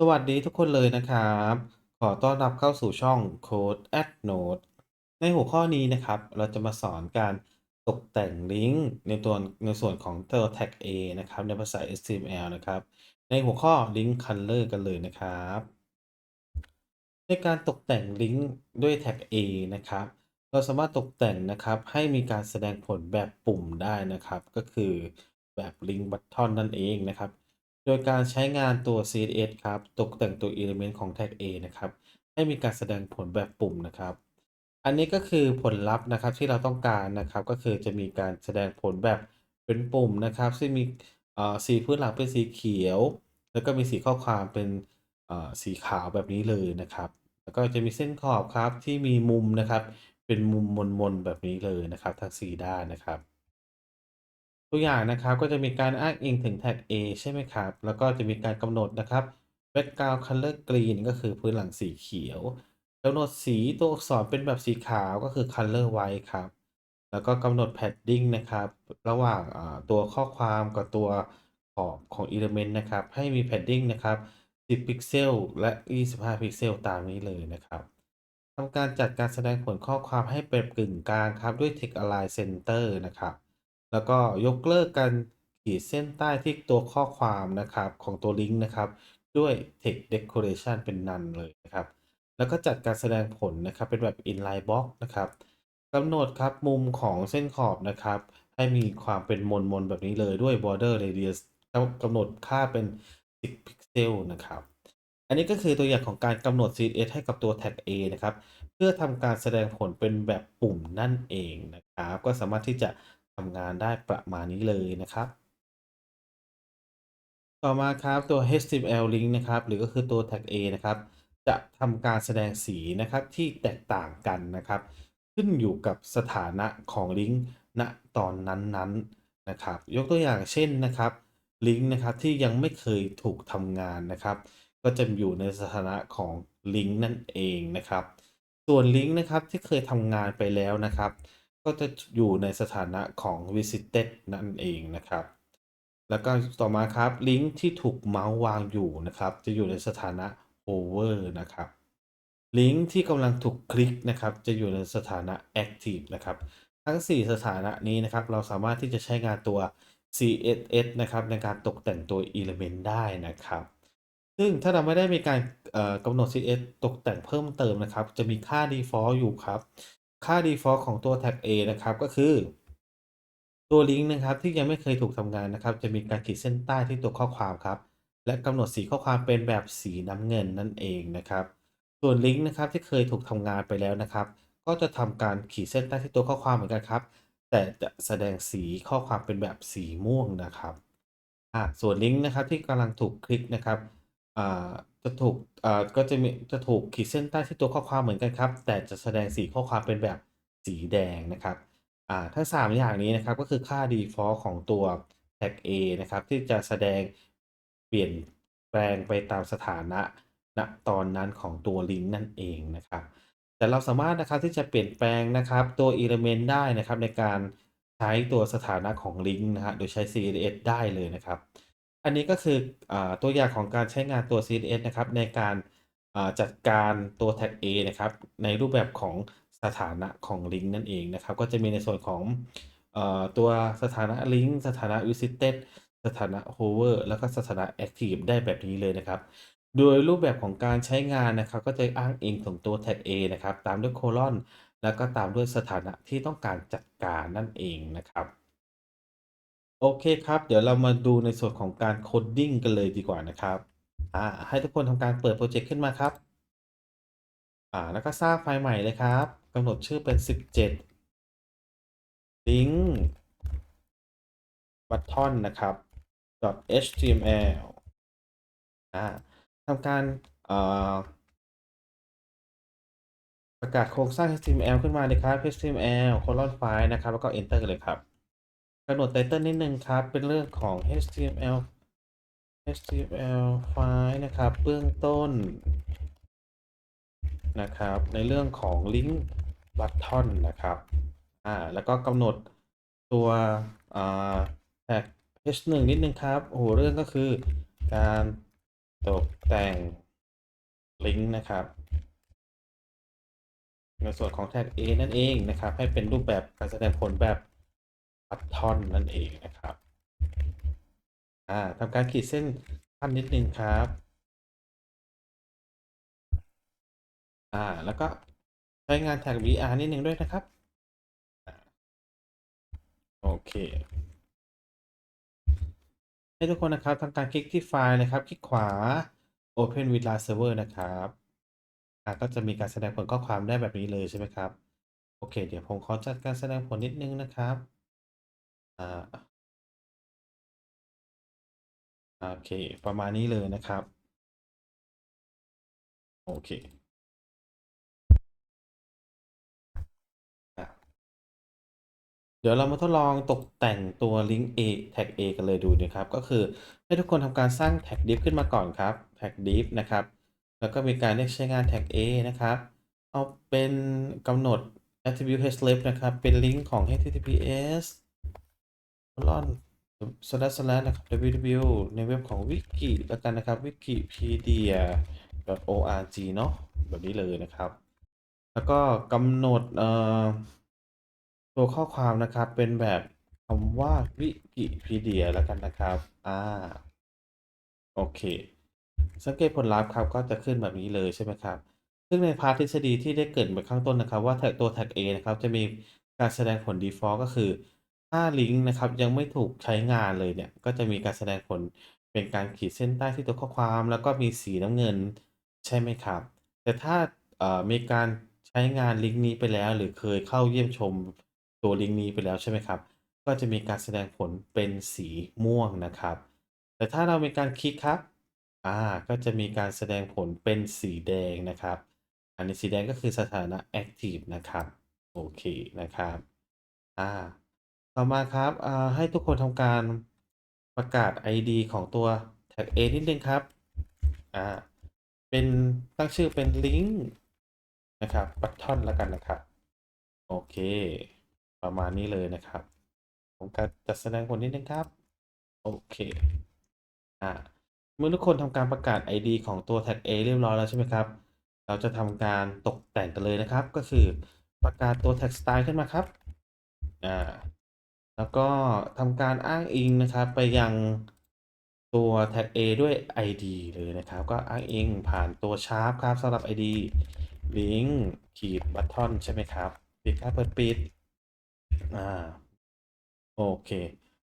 สวัสดีทุกคนเลยนะครับ ขอต้อนรับเข้าสู่ช่อง Code at Node ในหัวข้อนี้นะครับ เราจะมาสอนการตกแต่งลิงก์ในตัวในส่วนของตัว tag A นะครับ ในภาษา HTML นะครับ ในหัวข้อ Link Color กันเลยนะครับ ในการตกแต่งลิงก์ด้วย tag A นะครับ เราสามารถตกแต่งนะครับให้มีการแสดงผลแบบปุ่มได้นะครับ ก็คือแบบ Link Button นั่นเองนะครับ โดยการใช้งานตัว CSS ครับ ตกแต่งตัว element ของ tag A นะครับ ให้มีการแสดงผลแบบปุ่มนะครับ อันนี้ก็คือผลลัพธ์นะครับที่เราต้องการนะครับ ก็คือจะมีการแสดงผลแบบเป็นปุ่มนะครับ ซึ่งมีสีพื้นหลังเป็นสีเขียว แล้วก็มีสีข้อความเป็นสีขาวแบบนี้เลยนะครับ แล้วก็จะมีเส้นขอบครับที่มีมุมนะครับ เป็นมุมมนๆแบบนี้เลยนะครับ ทั้ง4ด้านนะครับ ตัวอย่างนะครับก็จะมีการอ้างอิงถึงแท็ก A ใช่ไหมครับ แล้วก็จะมีการกำหนดนะครับ background color green ก็คือพื้นหลังสีเขียวกำหนดสีตัวอักษรเป็นแบบสีขาวก็คือ color white ครับ แล้วก็กำหนด padding นะครับ ระหว่างตัวข้อความกับตัวขอบของ element นะครับ ให้มี padding นะครับ 10 พิกเซล และ 25 พิกเซล ตามนี้เลยนะครับทำการจัดการแสดงผลข้อความให้เป็นกึ่งกลางครับ ด้วย Text Align Center นะครับ แล้วก็ยกเลิกการขีดเส้นใต้ที่ตัวข้อความนะครับของตัวลิงก์นะครับ ด้วย Text Decoration เป็น None เลยนะครับ แล้วก็จัดการแสดงผลนะครับเป็นแบบ Inline Box นะครับกำหนดครับมุมของเส้นขอบนะครับ ให้มีความเป็นมนๆแบบนี้เลยด้วย Border Radius กำหนดค่าเป็น 10 พิกเซลนะครับ อันนี้ก็คือตัวอย่างของการกำหนด CSS ให้กับตัว tag A นะครับ เพื่อทำการแสดงผลเป็นแบบปุ่มนั่นเองนะครับ ก็สามารถที่จะ ทำงานได้ประมาณนี้เลยนะครับ ต่อมาครับตัว HTML link นะครับ หรือก็คือตัว tag A นะครับ จะทำการแสดงสีนะครับที่แตกต่างกันนะครับ ขึ้นอยู่กับสถานะของลิงก์ณตอนนั้นๆนะครับ ยกตัวอย่างเช่นนะครับลิงก์นะครับที่ยังไม่เคยถูกทำงานนะครับ ก็จะอยู่ในสถานะของลิงก์นั่นเองนะครับ ส่วนลิงก์นะครับที่เคยทำงานไปแล้วนะครับ ก็จะอยู่ในสถานะของ visited นั่นเองนะครับ แล้วก็ต่อมาครับลิงก์ที่ถูกเมาส์วางอยู่นะครับ จะอยู่ในสถานะ over นะครับลิงก์ที่กำลังถูกคลิกนะครับ จะอยู่ในสถานะ active นะครับ ทั้ง 4 สถานะนี้นะครับ เราสามารถที่จะใช้งานตัว CSS นะครับ ในการตกแต่งตัว element ได้นะครับ ซึ่งถ้าเราไม่ได้มีการกำหนด CSS ตกแต่งเพิ่มเติมนะครับ จะมีค่า default อยู่ครับ ค่า default ของตัว tag A นะครับ ก็คือ ตัวลิงก์นะครับที่ยังไม่เคยถูกทำงานนะครับ จะมีการขีดเส้นใต้ที่ตัวข้อความครับ และกำหนดสีข้อความเป็นแบบสีน้ำเงินนั่นเองนะครับ ส่วนลิงก์นะครับที่เคยถูกทำงานไปแล้วนะครับ ก็จะทำการขีดเส้นใต้ที่ตัวข้อความเหมือนกันครับ แต่จะแสดงสีข้อความเป็นแบบสีม่วงนะครับส่วนลิงก์นะครับที่กำลังถูกคลิกนะครับ อ่า จะถูก อ่า ก็จะมี จะถูกขีดเส้นใต้ที่ตัวข้อความเหมือนกันครับ แต่จะแสดงสีข้อความเป็นแบบสีแดงนะครับ อ่า ทั้ง 3 อย่างนี้นะครับ ก็คือค่า default ของตัว tag A นะครับ ที่จะแสดงเปลี่ยนแปลงไปตามสถานะณตอนนั้นของตัวลิงก์นั่นเองนะครับ แต่เราสามารถนะครับที่จะเปลี่ยนแปลงนะครับตัว element ได้นะครับในการใช้ตัวสถานะของลิงก์นะฮะโดยใช้ CSS ได้เลยนะครับ อันนี้ก็คืออตัวอย่างของการใช้งานตัว CSS นะครับในการจัดการตัว tag A นะครับในรูปแบบของสถานะของลิงก์นั่นเองนะครับ ก็จะมีในส่วนของอตัวสถานะลิงก์สถานะ visited สถานะ hover แล้วก็สถานะ active ได้แบบนี้เลยนะครับ โดยรูปแบบของการใช้งานนะครับ ก็จะอ้างอิงของตัว tag A นะครับ ตามด้วยโคลอนแล้วก็ตามด้วยสถานะที่ต้องการจัดการนั่นเองนะครับ โอเคครับ เดี๋ยวเรามาดูในส่วนของการโคดดิ้งกันเลยดีกว่านะครับ อ่า ให้ทุกคนทำการเปิดโปรเจกต์ขึ้นมาครับ อ่า แล้วก็สร้างไฟล์ใหม่เลยครับกำหนดชื่อเป็น 17 link button นนะครับ .html อ่าทำการอ่อประกาศโครงสร้าง HTML ขึ้นมาเลยครับ HTML colon file นะครับ แล้วก็ enter เลยครับ กำหนดไตเติลนิดนึงครับ เป็นเรื่องของ HTML HTML ไฟล์นะครับ เบื้องต้น นะครับ ในเรื่องของ link button นนะครับ อ่า แล้วก็กำหนดตัวอ่า tag h1 นิดนึงครับ โอ้โห เรื่องก็คือการตกแต่งลิงก์นะครับ ในส่วนของแท็ก A นั่นเองนะครับ ให้เป็นรูปแบบการแสดงผลแบบ บัตทอนนั่นเองนะครับ อ่าทำการขีดเส้นขั้นนิดนึงครับ อ่า แล้วก็ใช้งานแท็ก VR นิดนึงด้วยนะครับอโอเค ให้ทุกคนนะครับทำการคลิกที่ไฟล์นะครับ คลิกขวา Open with Live Server นะครับอ่าก็จะมีการแสดงผลข้อความได้แบบนี้เลยใช่ไหมครับ โอเค เดี๋ยวผมขอจัดการแสดงผลนิดนึงนะครับ อ่า โอเค ประมาณนี้เลยนะครับ โอเคเดี๋ยวเรามาทดลองตกแต่งตัวลิงก์ A แท็ก A กันเลยดูนะครับ ก็คือให้ทุกคนทำการสร้างแท็ก div ขึ้นมาก่อนครับ แท็ก div นะครับ แล้วก็มีการเรียกใช้งานแท็ก A นะครับ เอาเป็นกำหนด attribute href นะครับ เป็นลิงก์ของ https colon slash slash นะครับ www ในเว็บของวิกิแล้วกันนะครับ wikipedia org เนาะแบบนี้เลยนะครับ แล้วก็กำหนดเอ่อตัวข้อความนะครับเป็นแบบคำว่าวิกิพีเดียแล้วกันนะครับอ่าโอเค สังเกตผลลัพธ์ครับก็จะขึ้นแบบนี้เลยใช่ไหมครับ ซึ่งในพาร์ททฤษฎีที่ได้เกิดไปข้างต้นนะครับ ว่าตัวแท็ก A นะครับจะมีการแสดงผล default ก็คือ ถ้าลิงก์นะครับยังไม่ถูกใช้งานเลยเนี่ย ก็จะมีการแสดงผลเป็นการขีดเส้นใต้ที่ตัวข้อความแล้วก็มีสีน้ำเงินใช่ไหมครับ แต่ถ้าเอ่อมีการใช้งานลิงก์นี้ไปแล้ว หรือเคยเข้าเยี่ยมชมตัวลิงก์นี้ไปแล้วใช่ไหมครับ ก็จะมีการแสดงผลเป็นสีม่วงนะครับ แต่ถ้าเรามีการคลิกครับอ่าก็จะมีการแสดงผลเป็นสีแดงนะครับ อันนี้สีแดงก็คือสถานะ active นะครับ โอเคนะครับอ่า ต่อมาครับอ่าให้ทุกคนทำการประกาศ ID ของตัว tag A นิดนึงครับอ่าเป็นตั้งชื่อเป็นลิงก์นะครับบัตทอนแล้วกันนะครับ โอเค ประมาณนี้เลยนะครับ ผมการจัดแสดงผลนิดนึงครับ โอเคอ่าเมื่อทุกคนทำการประกาศ ID ของตัว tag A เรียบร้อยแล้วใช่ไหมครับ เราจะทำการตกแต่งกันเลยนะครับ ก็คือประกาศตัว tag style ขึ้นมาครับอ่า แล้วก็ทำการอ้างอิงนะครับไปยังตัว tag A ด้วย ID เลยนะครับ ก็อ้างอิงผ่านตัว sharp ครับสำหรับ ID link ขีด button ใช่ไหมครับปิดครับเปิดปิดอ่าโอเค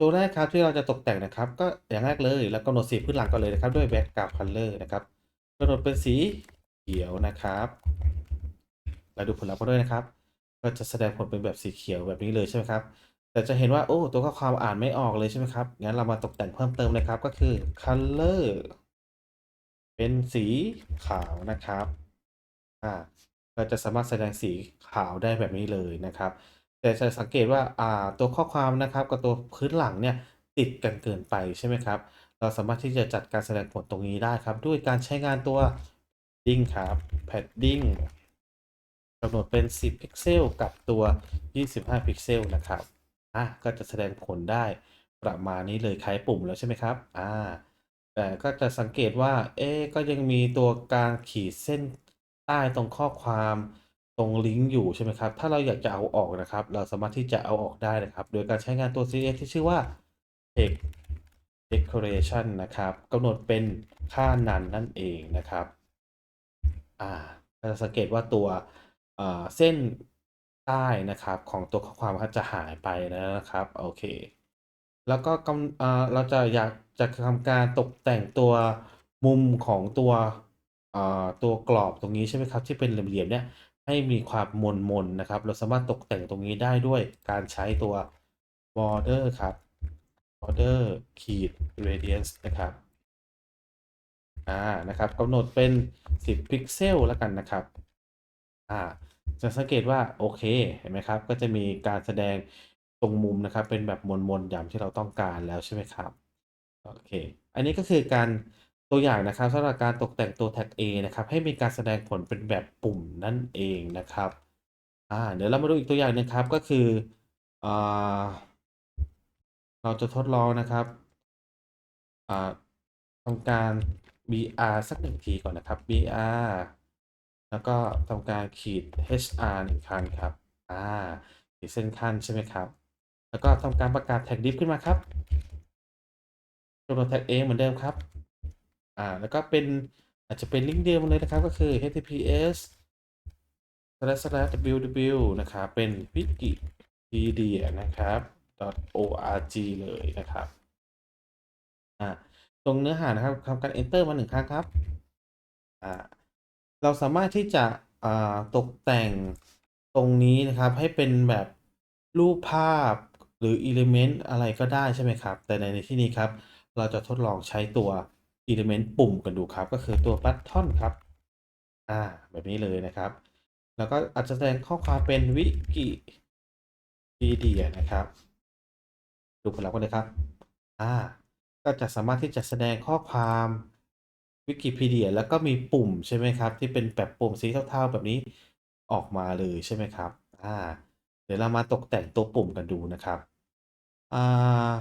ตัวแรกครับที่เราจะตกแต่งนะครับ ก็อย่างแรกเลยแล้วกำหนดสีพื้นหลังก่อนเลยนะครับด้วย background color นะครับกำหนดเป็นสีเขียวนะครับเราดูผลลัพธ์กันด้วยนะครับ ก็จะแสดงผลเป็นแบบสีเขียวแบบนี้เลยใช่ไหมครับ แต่จะเห็นว่า โอ้ ตัวข้อความอ่านไม่ออกเลยใช่ไหมครับ งั้นเรามาตกแต่งเพิ่มเติมนะครับ ก็คือ color เป็นสีขาวนะครับ อ่า เราจะสามารถแสดงสีขาวได้แบบนี้เลยนะครับ แต่จะสังเกตว่า อ่า ตัวข้อความนะครับ กับตัวพื้นหลังเนี่ยติดกันเกินไปใช่ไหมครับ เราสามารถที่จะจัดการแสดงผลตรงนี้ได้ครับ ด้วยการใช้งานตัว padding ครับ padding กำหนดเป็น 10 พิกเซล กับตัว 25 พิกเซล นะครับ อะก็จะแสดงผลได้ประมาณนี้เลยคล้ายปุ่มแล้วใช่ไหมครับ อ่า แต่ก็จะสังเกตว่า เอ๊ะก็ยังมีตัวการขีดเส้นใต้ตรงข้อความตรงลิงก์อยู่ใช่ไหมครับ ถ้าเราอยากจะเอาออกนะครับ เราสามารถที่จะเอาออกได้นะครับ โดยการใช้งานตัว CSS ที่ชื่อว่า text decoration นะครับกำหนดเป็นค่านันนั่นเองนะครับ อ่าจะสังเกตว่าตัวอ่อเส้น ใต้นะครับ ของตัวข้อความครับจะหายไปนะครับ โอเค แล้วก็กำเอ่อเราจะอยากจะทำการตกแต่งตัวมุมของตัวเอ่อตัวกรอบตรงนี้ใช่ไหมครับที่เป็นเหลี่ยมๆเนี่ยให้มีความมนๆนะครับ เราสามารถตกแต่งตรงนี้ได้ด้วยการใช้ตัว border ครับ border ขีด radius นะครับอ่านะครับกำหนดเป็น 10 พิกเซลแล้วกันนะครับอ่า จะสังเกตว่าโอเคเห็นไหมครับ ก็จะมีการแสดงตรงมุมนะครับ เป็นแบบมนๆอย่างที่เราต้องการแล้วใช่ไหมครับโอเคอันนี้ก็คือการตัวอย่างนะครับสำหรับการตกแต่งตัว tag A นะครับ ให้มีการแสดงผลเป็นแบบปุ่มนั่นเองนะครับอ่าเดี๋ยวเรามาดูอีกตัวอย่างหนึงครับก็คืออ่าเราจะทดลองนะครับอ่าทำการ br สักหนึ่งทีก่อนนะครับ br แล้วก็ทำการขีด hr หนึ่งครั้งครับ อ่าขีดเส้นขั้นใช่ไหมครับ แล้วก็ทำการประกาศแท็ก div ขึ้นมาครับกำหนดแท็ก a เหมือนเดิมครับ อ่า แล้วก็เป็นอาจจะเป็นลิงก์เดิมเลยนะครับ ก็คือ https slash slash www นะครับ เป็นวิกิพีเดียนะครับ .org เลยนะครับ อ่า ตรงเนื้อหานะครับทำการ enter มาหนึ่งครั้งครับ อ่า เราสามารถที่จะตกแต่งตรงนี้นะครับให้เป็นแบบรูปภาพหรือ element อะไรก็ได้ใช่ไหมครับ แต่ในในที่นี้ครับ เราจะทดลองใช้ตัว element ปุ่มกันดูครับ ก็คือตัว button ครับ อ่า แบบนี้เลยนะครับ แล้วก็อาจจะแสดงข้อความเป็นวิกิพีเดียนะครับ ดูผลลัพธ์กันเลยครับ อ่า ก็จะสามารถที่จะแสดงข้อความ วิกิพีเดียแล้วก็มีปุ่มใช่ไหมครับ ที่เป็นแบบปุ่มสีเทาๆแบบนี้ออกมาเลยใช่ไหมครับอ่าเดี๋ยวเรามาตกแต่งตัวปุ่มกันดูนะครับอ่า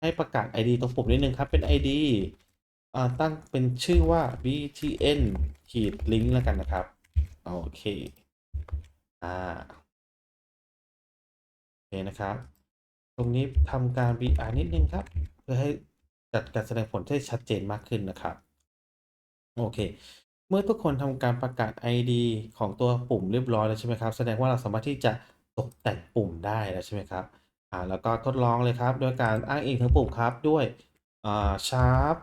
ให้ประกาศ ID ตรงปุ่มนิดนึงครับ เป็น ID อ่าตั้งเป็นชื่อว่า btn ขีดลิงก์แล้วกันนะครับ โอเคอ่าโอเคนะครับ ตรงนี้ทำการ BR นิดนึงครับ เพื่อให้จัดการแสดงผลได้ชัดเจนมากขึ้นนะครับ โอเค เมื่อทุกคนทำการประกาศ ID ของตัวปุ่มเรียบร้อยแล้วใช่ไหมครับ แสดงว่าเราสามารถที่จะตกแต่งปุ่มได้แล้วใช่ไหมครับ อ่า แล้วก็ทดลองเลยครับ โดยการอ้างอิงถึงปุ่มครับด้วย อ่า sharp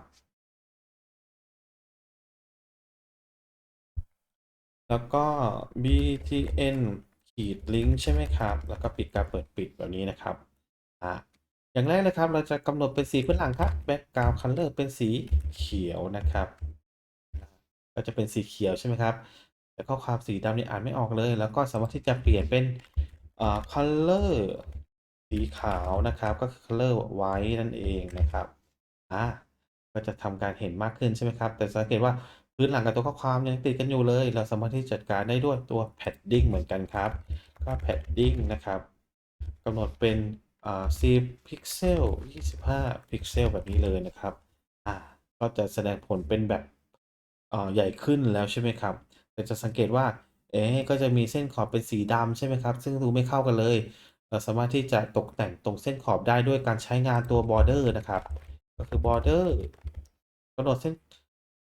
แล้วก็ btn ขีดลิงก์ใช่ไหมครับ แล้วก็ปิดการเปิดปิดแบบนี้นะครับอ่าอย่างแรกเลยครับ เราจะกำหนดเป็นสีพื้นหลังครับ background color เป็นสีเขียวนะครับ ก็จะเป็นสีเขียวใช่ไหมครับ แต่ข้อความสีดำนี่อ่านไม่ออกเลย แล้วก็สามารถที่จะเปลี่ยนเป็นอ่า color สีขาวนะครับ ก็คือ color white นั่นเองนะครับอ่าก็จะทำการเห็นมากขึ้นใช่ไหมครับ แต่สังเกตว่าพื้นหลังกับตัวข้อความยังติดกันอยู่เลย เราสามารถที่จัดการได้ด้วยตัว padding เหมือนกันครับ ก็ padding นะครับกำหนดเป็นอ่า10พิกเซล25 พิกเซลแบบนี้เลยนะครับอ่าก็จะแสดงผลเป็นแบบ ใหญ่ขึ้นแล้วใช่ไหมครับแต่จะสังเกตว่า เอ๊ะก็จะมีเส้นขอบเป็นสีดำใช่ไหมครับ ซึ่งดูไม่เข้ากันเลย เราสามารถที่จะตกแต่งตรงเส้นขอบได้ด้วยการใช้งานตัว border นะครับ ก็คือ border กำหนดเส้น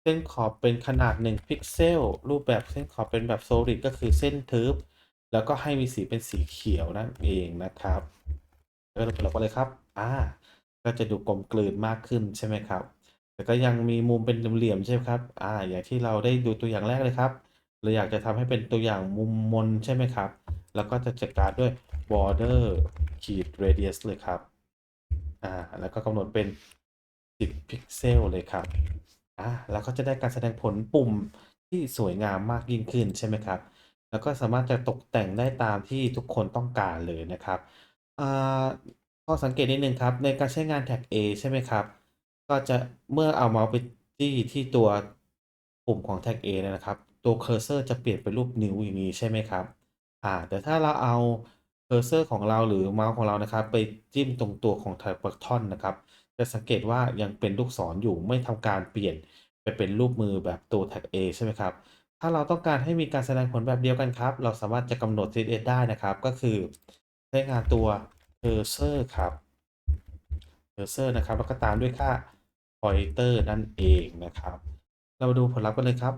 เส้นขอบเป็นขนาด 1 พิกเซล รูปแบบเส้นขอบเป็นแบบ solid ก็คือเส้นทึบ แล้วก็ให้มีสีเป็นสีเขียวนั่นเองนะครับแล้วเราก็เลยครับ อ่า ก็จะดูกลมกลืนมากขึ้นใช่ไหมครับ แต่ก็ยังมีมุมเป็นเหลี่ยม ๆ ใช่ไหมครับอ่าอย่างที่เราได้ดูตัวอย่างแรกเลยครับ เราอยากจะทำให้เป็นตัวอย่างมุมมน ใช่ไหมครับ แล้วก็จะจัดการด้วย border ขีด radius เลยครับอ่าแล้วก็กำหนดเป็น 10 พิกเซลเลยครับอ่าแล้วก็จะได้การแสดงผลปุ่มที่สวยงามมากยิ่งขึ้น ใช่ไหมครับ แล้วก็สามารถจะตกแต่งได้ตามที่ทุกคนต้องการเลยนะครับ อ่า ข้อสังเกตนิดนึงครับ ในการใช้งานแท็ก A ใช่ไหมครับ ก็จะเมื่อเอาเมาส์ไปจี้ที่ตัวปุ่มของแท็ก A นะครับ ตัวเคอร์เซอร์จะเปลี่ยนเป็นรูปนิ้วอย่างนี้ใช่ไหมครับอ่าแต่ถ้าเราเอาเคอร์เซอร์ของเราหรือเมาส์ของเรานะครับ ไปจิ้มตรงตัวของแท็กบัตทอนนะครับ จะสังเกตว่ายังเป็นลูกศรอยู่ไม่ทำการเปลี่ยนไปเป็นรูปมือแบบตัวแท็ก A ใช่ไหมครับ ถ้าเราต้องการให้มีการแสดงผลแบบเดียวกันครับ เราสามารถจะกำหนด CSS ได้นะครับ ก็คือใช้งานตัว cursor ครับ cursor นะครับแล้วก็ตามด้วยค่า pointer นั่นเองนะครับ เรามาดูผลลัพธ์กันเลยครับ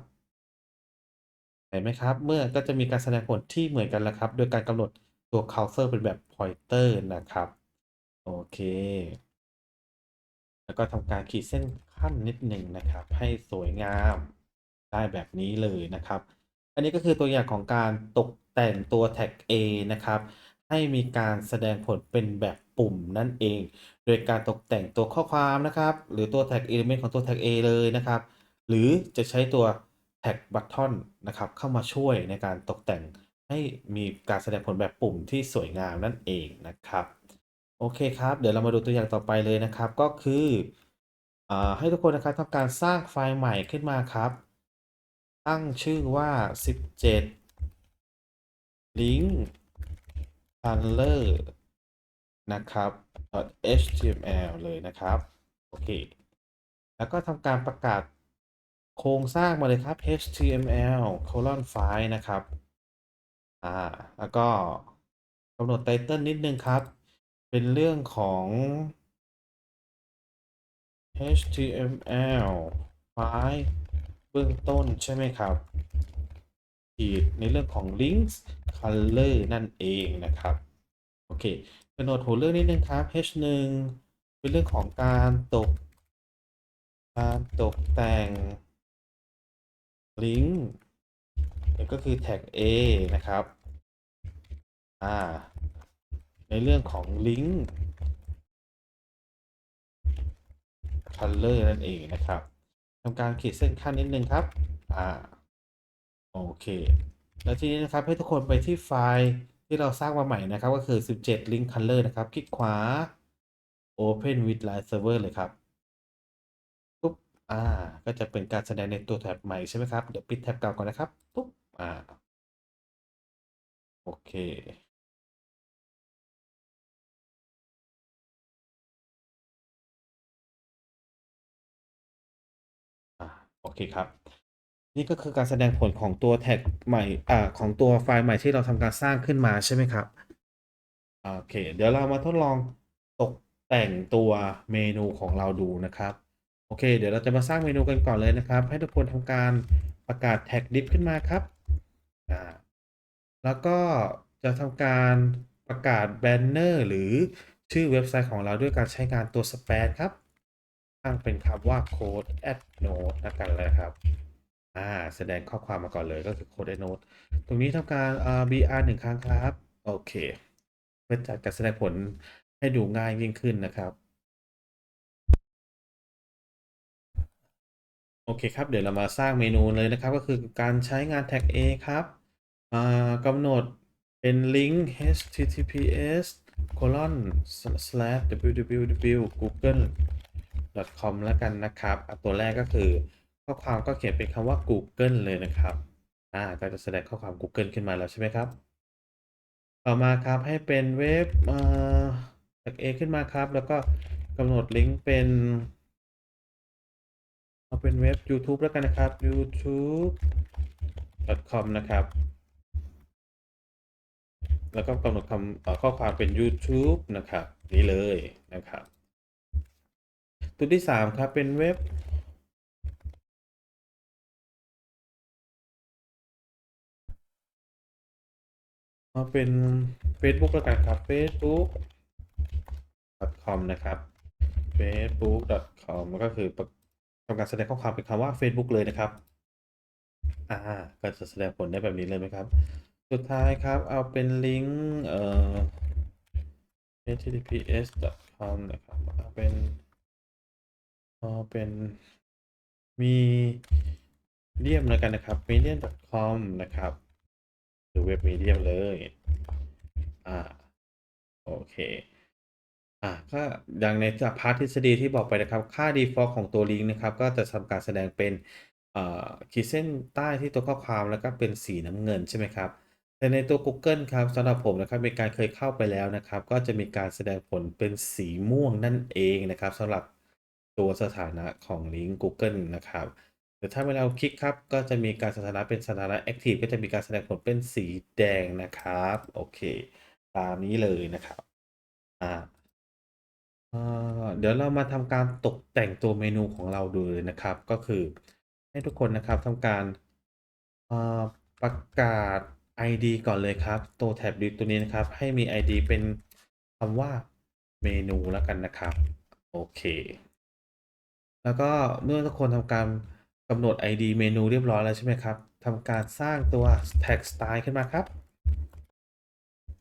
เห็นไหมครับ เมื่อก็จะมีการแสดงผลที่เหมือนกันแล้วครับ โดยการกำหนดตัว cursor เป็นแบบ pointer นะครับ โอเค แล้วก็ทำการขีดเส้นขั้นนิดหนึ่งนะครับ ให้สวยงามได้แบบนี้เลยนะครับ อันนี้ก็คือตัวอย่างของการตกแต่งตัวแท็ก A นะครับ ให้มีการแสดงผลเป็นแบบปุ่มนั่นเอง โดยการตกแต่งตัวข้อความนะครับ หรือตัวแท็ก element ของตัวแท็ก A เลยนะครับ หรือจะใช้ตัวแท็ก button นะครับ เข้ามาช่วยในการตกแต่งให้มีการแสดงผลแบบปุ่มที่สวยงามนั่นเองนะครับ โอเคครับ เดี๋ยวเรามาดูตัวอย่างต่อไปเลยนะครับ ก็คืออให้ทุกคนนะครับทำการสร้างไฟล์ใหม่ขึ้นมาครับ ตั้งชื่อว่า 17 link color นะครับ .html เลยนะครับ โอเค แล้วก็ทำการประกาศโครงสร้างมาเลยครับ HTML colon file นะครับ อ่า แล้วก็กำหนดไตเติลนิดนึงครับ เป็นเรื่องของ HTML ไฟล์เบื้องต้นใช่ไหมครับขีดในเรื่องของ links color นั่นเองนะครับ โอเค กำหนดหัวเรื่องนิดนึงครับ H1 เป็นเรื่องของการตก การตกแต่งลิงก์ก็คือแท็ก A นะครับ อ่า ในเรื่องของลิงก์ color นั่นเองนะครับทำการขีดเส้นขั้นนิดนึงครับ อ่า โอเค แล้วทีนี้นะครับให้ทุกคนไปที่ไฟล์ ที่เราสร้างมาใหม่นะครับก็คือ 17 link color นะครับ คลิกขวา open with live server เลยครับปุ๊บอ่า ก็จะเป็นการแสดงในตัวแท็บใหม่ใช่ไหมครับ เดี๋ยวปิดแท็บเก่าก่อนนะครับปุ๊บอ่าโอเคอ่าโอเคครับ นี่ก็คือการแสดงผลของตัวแท็กใหม่อ่าของตัวไฟล์ใหม่ที่เราทำการสร้างขึ้นมาใช่ไหมครับโอเค เดี๋ยวเรามาทดลองตกแต่งตัวเมนูของเราดูนะครับ โอเค เดี๋ยวเราจะมาสร้างเมนูกันก่อนเลยนะครับ ให้ทุกคนทำการประกาศแท็กดิฟขึ้นมาครับอ่าแล้วก็จะทำการประกาศแบนเนอร์หรือชื่อเว็บไซต์ของเราด้วยการใช้งานตัว span ครับตั้งเป็นคำว่า code add note แล้วกันเลยครับ อ่าแสดงข้อความมาก่อนเลยก็คือ code add note ตรงนี้ทำการอ่า br หนึ่งครั้งครับ โอเค เพื่อจัดการแสดงผลให้ดูง่ายยิ่งขึ้นนะครับ โอเคครับ เดี๋ยวเรามาสร้างเมนูเลยนะครับ ก็คือการใช้งานแท็ก A ครับอ่ากำหนดเป็นลิงก์ https colon slash www google com แล้วกันนะครับอตัวแรกก็คือ ข้อความก็เขียนเป็นคำว่า Google เลยนะครับ อ่า ก็จะแสดงข้อความ Google ขึ้นมาแล้วใช่ไหมครับ ต่อมาครับให้เป็นเว็บเอ่อแท็ก A ขึ้นมาครับ แล้วก็กำหนดลิงก์เป็นเอาเป็นเว็บ YouTube แล้วกันนะครับ youtube.com นะครับ แล้วก็กำหนดคำข้อความเป็น YouTube นะครับ นี่เลยนะครับ ตัวที่ 3 ครับ เป็นเว็บ เอาเป็น Facebook แล้วกันครับ facebook com นะครับ facebook com ก็คือทำการแสดงข้อความเป็นคำว่า Facebook เลยนะครับ อ่า ก็จะแสดงผลได้แบบนี้เลยไหมครับ สุดท้ายครับ เอาเป็นลิงก์เอ่อ https com นะครับเอาเป็นเอาเป็นมีเดียมแล้วกันนะครับ medium com นะครับ หรือเว็บมีเดียมเลย อ่า โอเค อ่าก็ดังในจากพาร์ททฤษฎีที่บอกไปนะครับ ค่า default ของตัวลิงก์นะครับ ก็จะทำการแสดงเป็นขีดเส้นใต้ที่ตัวข้อความแล้วก็เป็นสีน้ำเงินใช่ไหมครับ แต่ในตัว Google ครับสำหรับผมนะครับมีการเคยเข้าไปแล้วนะครับ ก็จะมีการแสดงผลเป็นสีม่วงนั่นเองนะครับสำหรับตัวสถานะของลิงก์ Google นะครับ แต่ถ้าเวลาเราคลิกครับก็จะมีการสถานะเป็นสถานะ Active ก็จะมีการแสดงผลเป็นสีแดงนะครับ โอเค ตามนี้เลยนะครับอ่าเดี๋ยวเรามาทำการตกแต่งตัวเมนูของเราดูเลยนะครับ ก็คือให้ทุกคนนะครับทำการประกาศ ID ก่อนเลยครับ ตัวแท็บดิตัวนี้นะครับ ให้มี ID เป็นคำว่าเมนูแล้วกันนะครับ โอเค แล้วก็เมื่อทุกคนทำการ กำหนด ID เมนูเรียบร้อยแล้วใช่ไหมครับทำการสร้างตัว tag style ขึ้นมาครับ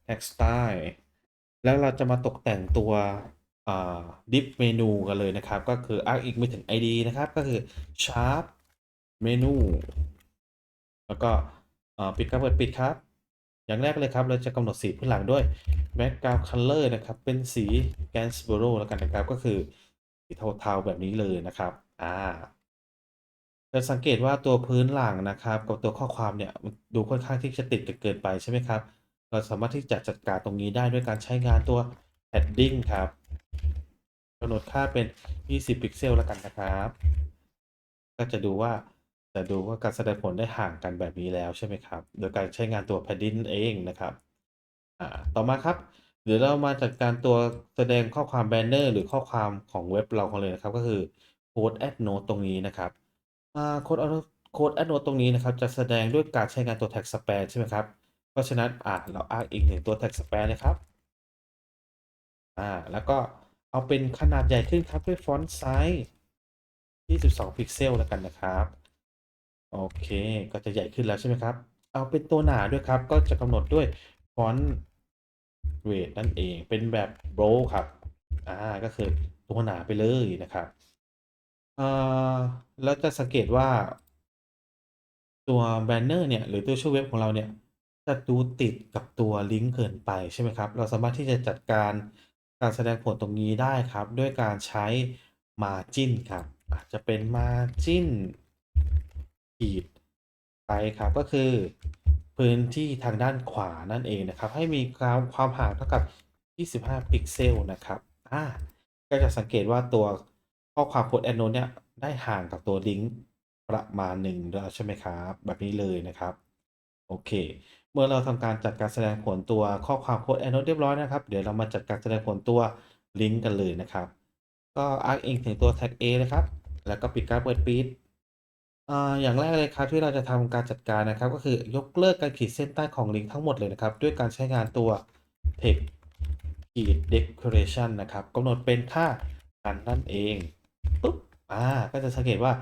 tag style แล้วเราจะมาตกแต่งตัวดิฟเมนูกันเลยนะครับ ก็คืออ้างอิงไปถึง ID นะครับ ก็คือ sharp เมนู แล้วก็ปิดครับเปิดปิดครับ อย่างแรกเลยครับ เราจะกำหนดสีพื้นหลังด้วย background color นะครับ เป็นสี Gainsborough แล้วกันนะครับ ก็คือสีเทาๆแบบนี้เลยนะครับ อ่า จะสังเกตว่าตัวพื้นหลังนะครับ กับตัวข้อความเนี่ยมันดูค่อนข้างที่จะติดกันเกินไปใช่ไหมครับ เราสามารถที่จะจัดการตรงนี้ได้ด้วยการใช้งานตัว padding ครับกำหนดค่าเป็น 20 พิกเซลแล้วกันนะครับ ก็จะดูว่าจะดูว่าการแสดงผลได้ห่างกันแบบนี้แล้วใช่ไหมครับ โดยการใช้งานตัว Padding เองนะครับอ่าต่อมาครับเดี๋ยวเรามาจัดการตัวแสดงข้อความแบนเนอร์หรือข้อความของเว็บเรากันเลยนะครับ ก็คือ Code Add Note ตรงนี้นะครับ อ่า Code Add Code Add Note ตรงนี้นะครับ จะแสดงด้วยการใช้งานตัว Tag Span ใช่ไหมครับ เพราะฉะนั้นอ่าเราอ้างอิงถึงตัว Tag Span นะครับอ่าแล้วก็เอาเป็นขนาดใหญ่ขึ้นครับด้วยฟอนต์ไซส์22 พิกเซลแล้วกันนะครับ โอเคก็จะใหญ่ขึ้นแล้วใช่ไหมครับ เอาเป็นตัวหนาด้วยครับ ก็จะกำหนดด้วยฟอนต์เวทนั่นเองเป็นแบบ bold ครับอ่าก็คือตัวหนาไปเลยนะครับ อ่าแล้วจะสังเกตว่า ตัวแบนเนอร์เนี่ย หรือตัวชื่อเว็บของเราเนี่ย จะดูติดกับตัวลิงก์เกินไป ใช่ไหมครับ เราสามารถที่จะจัดการการแสดงผลตรงนี้ได้ครับ ด้วยการใช้ Margin ครับ อาจจะเป็น Margin ขีดไปครับ ก็คือพื้นที่ทางด้านขวานั่นเองนะครับ ให้มีความความห่างเท่ากับ 25 พิกเซลนะครับ อ่า ก็จะสังเกตว่าตัว ข้อความโค้ดแอนโนเนี่ยได้ห่างกับตัวลิงก์ประมาณหนึ่งแล้วใช่ไหมครับ แบบนี้เลยนะครับ โอเค เมื่อเราทำการจัดการแสดงผลตัวข้อความโค้ดแอนโนเรียบร้อยนะครับ เดี๋ยวเรามาจัดการแสดงผลตัวลิงก์กันเลยนะครับ ก็อ้างอิงถึงตัว tag A นะครับ แล้วก็ปิดการเปิดปิดอ่าอย่างแรกเลยครับที่เราจะทำการจัดการนะครับ ก็คือยกเลิกการขีดเส้นใต้ของลิงก์ทั้งหมดเลยนะครับ ด้วยการใช้งานตัว text ขีด decoration นะครับกำหนดเป็นค่ากันนั่นเอง ปุ๊บอ่าก็จะสังเกตว่า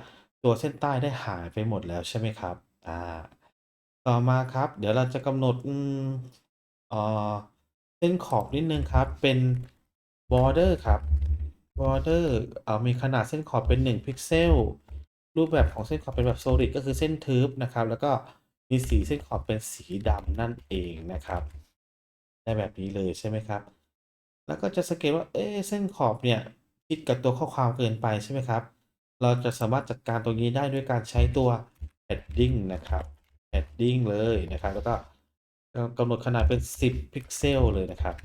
ตัวเส้นใต้ได้หายไปหมดแล้วใช่ไหมครับอ่าต่อมาครับ เดี๋ยวเราจะกำหนดอืมเอ่อเส้นขอบนิดนึงครับ เป็น border ครับ border เอ่อมีขนาดเส้นขอบเป็น 1 พิกเซล รูปแบบของเส้นขอบเป็นแบบ solid ก็คือเส้นทึบนะครับ แล้วก็มีสีเส้นขอบเป็นสีดำนั่นเองนะครับได้แบบนี้เลยใช่ไหมครับ แล้วก็จะสังเกตว่า เอ๊เส้นขอบเนี่ย ชิดกับตัวข้อความเกินไปใช่ไหมครับ เราจะสามารถจัดการตรงนี้ได้ด้วยการใช้ตัว padding นะครับ padding เลยนะครับ แล้วก็กำหนดขนาดเป็น 10 พิกเซลเลยนะครับ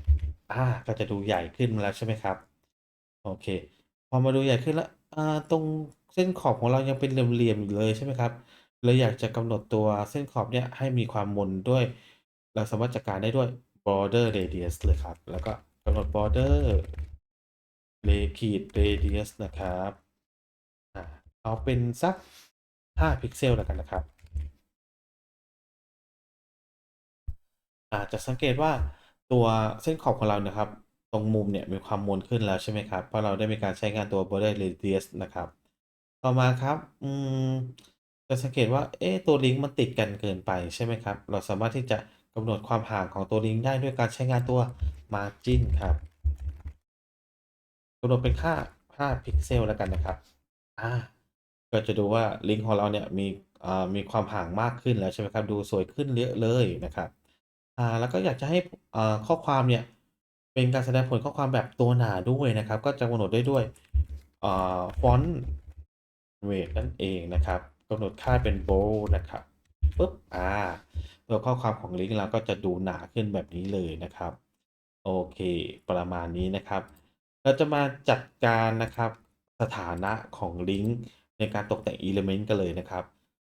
อ่าก็จะดูใหญ่ขึ้นมาแล้วใช่ไหมครับ โอเค พอมาดูใหญ่ขึ้นแล้วอ่าตรงเส้นขอบของเรายังเป็นเหลี่ยมๆอยู่เลยใช่ไหมครับเราอยากจะกำหนดตัวเส้นขอบเนี่ยให้มีความมนด้วย เราสามารถจัดการได้ด้วย border radius เลยครับ แล้วก็กำหนด border เลขีด radius นะครับเอาเป็นสัก 5 พิกเซลแล้วกันนะครับ อาจจะสังเกตว่าตัวเส้นขอบของเรานะครับ ตรงมุมเนี่ยมีความมนขึ้นแล้วใช่ไหมครับ เพราะเราได้มีการใช้งานตัว border radius นะครับ ต่อมาครับ อืมจะสังเกตว่า เอ๊ะตัวลิงก์มันติดกันเกินไปใช่ไหมครับ เราสามารถที่จะกำหนดความห่างของตัวลิงก์ได้ด้วยการใช้งานตัว margin ครับ กำหนดเป็นค่า 5 พิกเซลแล้วกันนะครับ อ่า ก็จะดูว่าลิงก์ของเราเนี่ยมีอ่ามีความห่างมากขึ้นแล้วใช่ไหมครับ ดูสวยขึ้นเยอะเลยนะครับ อ่า แล้วก็อยากจะให้อ่าข้อความเนี่ย เป็นการแสดงผลข้อความแบบตัวหนาด้วยนะครับ ก็จะกำหนดได้ด้วยอ่าฟอนต์เวทนั่นเองนะครับกำหนดค่าเป็น bold นะครับปุ๊บ อ่า ตัวข้อความของลิงก์เราก็จะดูหนาขึ้นแบบนี้เลยนะครับ โอเค ประมาณนี้นะครับ เราจะมาจัดการนะครับสถานะของลิงก์ในการตกแต่ง Element กันเลยนะครับ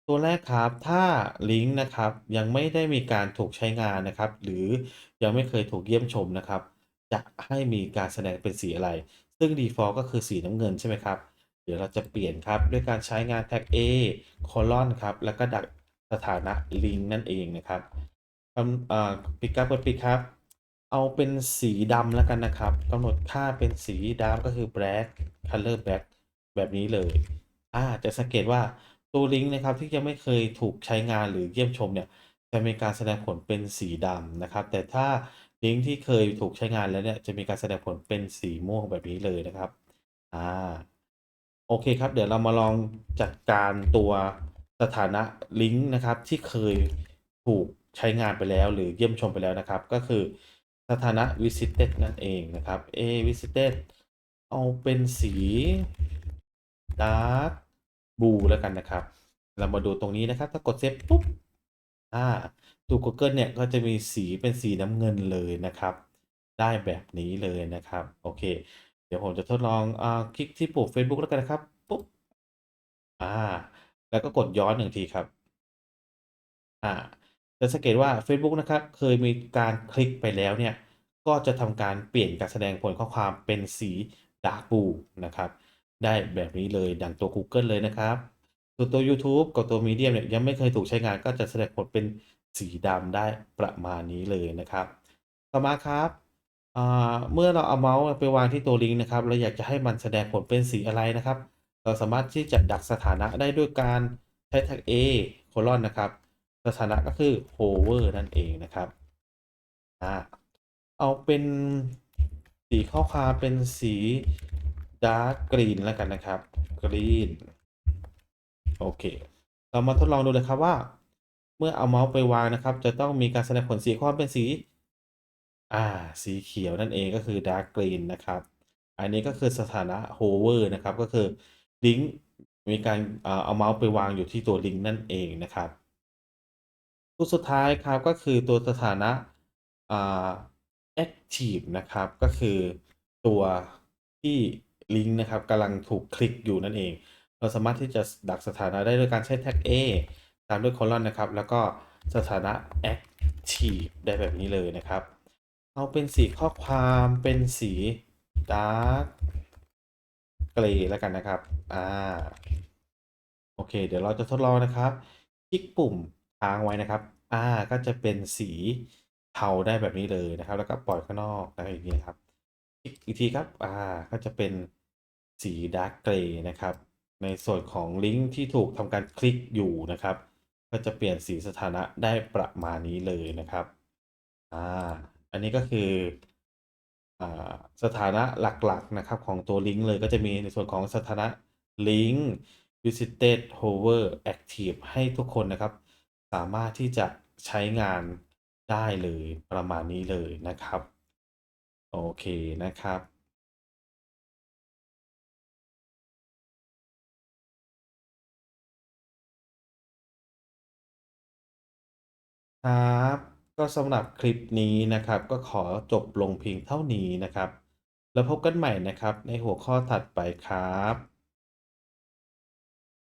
ตัวแรกครับถ้าลิงก์นะครับยังไม่ได้มีการถูกใช้งานนะครับ หรือยังไม่เคยถูกเยี่ยมชมนะครับ จะให้มีการแสดงเป็นสีอะไร ซึ่ง default ก็คือสีน้ำเงินใช่ไหมครับ เดี๋ยวเราจะเปลี่ยนครับด้วยการใช้งาน tag a colon ครับแล้วก็ดักสถานะลิงก์นั่นเองนะครับปิดการเปิดปิดครับ เอาเป็นสีดำแล้วกันนะครับกำหนดค่าเป็นสีดำก็คือ black color black แบบนี้เลย อ่า จะสังเกตว่าตัวลิงก์นะครับที่ยังไม่เคยถูกใช้งานหรือเยี่ยมชมเนี่ยจะมีการแสดงผลเป็นสีดำนะครับ แต่ถ้าลิงก์ที่เคยถูกใช้งานแล้วเนี่ยจะมีการแสดงผลเป็นสีม่วงแบบนี้เลยนะครับ อ่า โอเคครับ เดี๋ยวเรามาลองจัดการตัวสถานะลิงก์นะครับที่เคยถูกใช้งานไปแล้ว หรือเยี่ยมชมไปแล้วนะครับ ก็คือ สถานะ visited นั่นเองนะครับ a visited เอาเป็นสี dark blue แล้วกันนะครับ เรามาดูตรงนี้นะครับ ถ้ากดเซฟปุ๊บอ่าตัว Google เนี่ย ก็จะมีสีเป็นสีน้ำเงินเลยนะครับ ได้แบบนี้เลยนะครับ โอเค เดี๋ยวผมจะทดลองอ่าคลิกที่ปุ่ม Facebook แล้วกันนะครับ ปุ๊บ อ่า แล้วก็กดย้อนหนึ่งทีครับ อ่า จะสังเกตว่า Facebook นะครับเคยมีการคลิกไปแล้วเนี่ยก็จะทำการเปลี่ยนการแสดงผลข้อความเป็นสีดาร์กบูนะครับ ได้แบบนี้เลยดังตัว Google เลยนะครับส่วนตัว YouTube กับตัว Medium เนี่ยยังไม่เคยถูกใช้งานก็จะแสดงผลเป็นสีดำได้ประมาณนี้เลยนะครับ ต่อมาครับเมื่อเราเอาเมาส์ไปวางที่ตัวลิงก์นะครับเราอยากจะให้มันแสดงผลเป็นสีอะไรนะครับ เราสามารถที่จะดักสถานะได้ด้วยการใช้แท็ก A โคลอนนะครับ สถานะก็คือ hover นั่นเองนะครับอ่าเอาเป็นสีข้อความเป็นสี dark green แล้วกันนะครับ green โอเค เรามาทดลองดูเลยครับว่า เมื่อเอาเมาส์ไปวางนะครับ จะต้องมีการแสดงผลสีข้อความเป็นสี อ่า สีเขียวนั่นเองก็คือ dark green นะครับ อันนี้ก็คือสถานะ hover นะครับ ก็คือลิงก์มีการเอาเมาส์ไปวางอยู่ที่ตัวลิงก์นั่นเองนะครับ ตัวสุดท้ายครับ ก็คือตัวสถานะอ่า active นะครับ ก็คือตัวที่ลิงก์นะครับกำลังถูกคลิกอยู่นั่นเอง เราสามารถที่จะดักสถานะได้ด้วยการใช้แท็ก A ตามด้วยโคลอนนะครับ แล้วก็สถานะ active ได้แบบนี้เลยนะครับ เอาเป็นสีข้อความเป็นสี dark gray แล้วกันนะครับ อ่า โอเค เดี๋ยวเราจะทดลองนะครับ คลิกปุ่ม ค้างไว้นะครับ อ่า ก็จะเป็นสีเทาได้แบบนี้เลยนะครับ แล้วก็ปล่อยข้างนอกอะไรอย่างนี้นะครับ อีกทีครับ อ่า ก็จะเป็นสี dark gray นะครับ ในส่วนของลิงก์ที่ถูกทำการคลิกอยู่นะครับ ก็จะเปลี่ยนสีสถานะได้ประมาณนี้เลยนะครับ อ่า อันนี้ก็คืออ่าสถานะหลักๆนะครับของตัวลิงก์เลยก็จะมีในส่วนของสถานะลิงก์ visited hover active ให้ทุกคนนะครับ สามารถที่จะใช้งานได้เลยประมาณนี้เลยนะครับ โอเคนะครับครับก็สำหรับคลิปนี้นะครับ ก็ขอจบลงเพียงเท่านี้นะครับ แล้วพบกันใหม่นะครับในหัวข้อถัดไปครับ